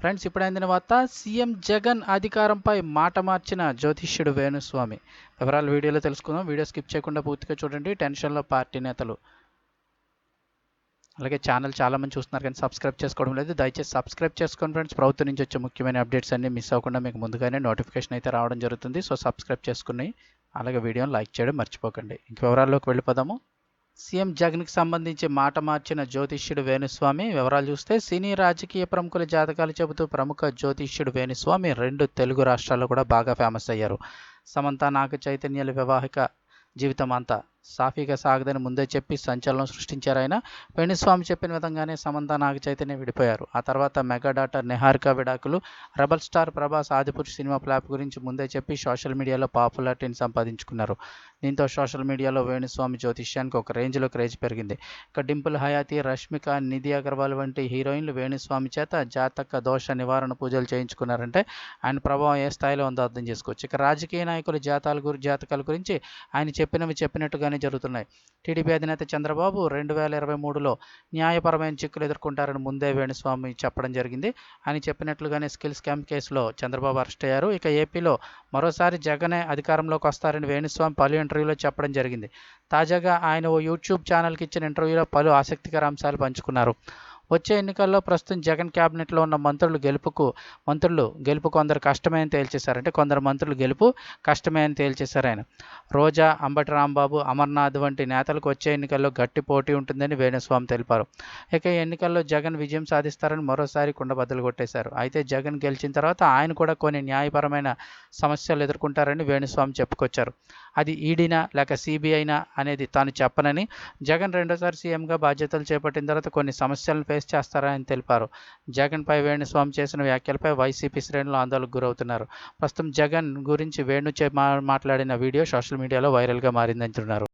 Friends ఇప్పుడు అందిన వార్త సీఎం జగన్ అధికారంపై మాట మార్చిన జ్యోతిష్యుడు వేణుస్వామి. వివరాలు వీడియోలో తెలుసుకుందాం. వీడియో స్కిప్ చేయకుండా పూర్తిగా చూడండి. టెన్షన్లో పార్టీ నేతలు. అలాగే ఛానల్ చాలామంది చూస్తున్నారు కానీ సబ్స్క్రైబ్ చేసుకోవడం లేదు. దయచేసి సబ్స్క్రైబ్ చేసుకోండి ఫ్రెండ్స్. ప్రభుత్వం నుంచి వచ్చే ముఖ్యమైన అప్డేట్స్ అన్ని మిస్ అవ్వకుండా మీకు ముందుగానే నోటిఫికేషన్ అయితే రావడం జరుగుతుంది. సో సబ్స్క్రైబ్ చేసుకుని అలాగే వీడియోని లైక్ చేయడం మర్చిపోకండి. ఇంక వివరాల్లోకి వెళ్ళిపోదాము. సీఎం జగన్కి సంబంధించి మాట మార్చిన జ్యోతిష్యుడు వేణుస్వామి వివరాలు చూస్తే సినీ రాజకీయ ప్రముఖుల జాతకాలు చెబుతూ ప్రముఖ జ్యోతిష్యుడు వేణుస్వామి రెండు తెలుగు రాష్ట్రాల్లో కూడా బాగా ఫేమస్ అయ్యారు. సమంత నాగ చైతన్యాల వివాహిక జీవితం అంతా సాఫీగా సాగదని ముందే చెప్పి సంచలనం సృష్టించారు ఆయన. వేణుస్వామి చెప్పిన విధంగానే సమంత నాగ చైతన్య విడిపోయారు. ఆ తర్వాత మెగా డాటర్ నిహారిక విడాకులు rebel star Prabhas Adipurush cinema flop గురించి ముందే చెప్పి సోషల్ మీడియాలో పాపులారిటీని సంపాదించుకున్నారు. దీంతో సోషల్ మీడియాలో వేణుస్వామి జ్యోతిష్యానికి ఒక రేంజ్లో క్రేజ్ పెరిగింది. ఇక డింపుల్ హయాతి రష్మిక నిధి అగర్వాల్ వంటి హీరోయిన్లు వేణుస్వామి చేత జాతక దోష నివారణ పూజలు చేయించుకున్నారంటే ఆయన ప్రభావం ఏ స్థాయిలో ఉందో అర్థం చేసుకోవచ్చు. ఇక రాజకీయ నాయకుల జాతాల గురి జాతకాల గురించి ఆయన చెప్పినవి చెప్పినట్టుగా చెప్పినట్టుగానే జరుగుతున్నాయి. టీడీపీ అధినేత చంద్రబాబు రెండు వేల ఇరవై మూడులో న్యాయపరమైన చిక్కులు ఎదుర్కొంటారని ముందే వేణుస్వామి చెప్పడం జరిగింది. ఆయన చెప్పినట్లుగానే స్కిల్ స్కామ్ కేసులో చంద్రబాబు అరెస్ట్ అయ్యారు. ఇక ఏపీలో మరోసారి జగనే అధికారంలోకి వస్తారని వేణుస్వామి పలు ఇంటర్వ్యూలో చెప్పడం జరిగింది. తాజాగా ఆయన ఓ యూట్యూబ్ ఛానల్కి ఇచ్చిన ఇంటర్వ్యూలో పలు ఆసక్తికర అంశాలు పంచుకున్నారు. వచ్చే ఎన్నికల్లో ప్రస్తుతం జగన్ క్యాబినెట్లో ఉన్న మంత్రులు గెలుపుకు మంత్రులు గెలుపు కొందరు కష్టమే అని తేల్చేశారంటే కొందరు మంత్రులు గెలుపు కష్టమే అని తేల్చేశారు ఆయన. రోజా అంబటి రాంబాబు అమర్నాథ్ వంటి నేతలకు వచ్చే ఎన్నికల్లో గట్టి పోటీ ఉంటుందని వేణుస్వామి తెలిపారు. ఇక ఎన్నికల్లో జగన్ విజయం సాధిస్తారని మరోసారి కుండబద్దలు కొట్టేశారు. అయితే జగన్ గెలిచిన తర్వాత ఆయన కూడా కొన్ని న్యాయపరమైన సమస్యలు ఎదుర్కొంటారని వేణుస్వామి చెప్పుకొచ్చారు. అది ఈడీనా లేక సిబిఐనా అనేది తాను చెప్పనని జగన్ రెండోసారి సీఎంగా బాధ్యతలు చేపట్టిన తర్వాత కొన్ని సమస్యలను ఫేస్ చేస్తారని తెలిపారు. జగన్పై వేణుస్వామి చేసిన వ్యాఖ్యలపై వైసీపీ శ్రేణులు ఆందోళనకు గురవుతున్నారు. ప్రస్తుతం జగన్ గురించి వేణు చే మాట్లాడిన వీడియో సోషల్ మీడియాలో వైరల్గా మారిందంటున్నారు.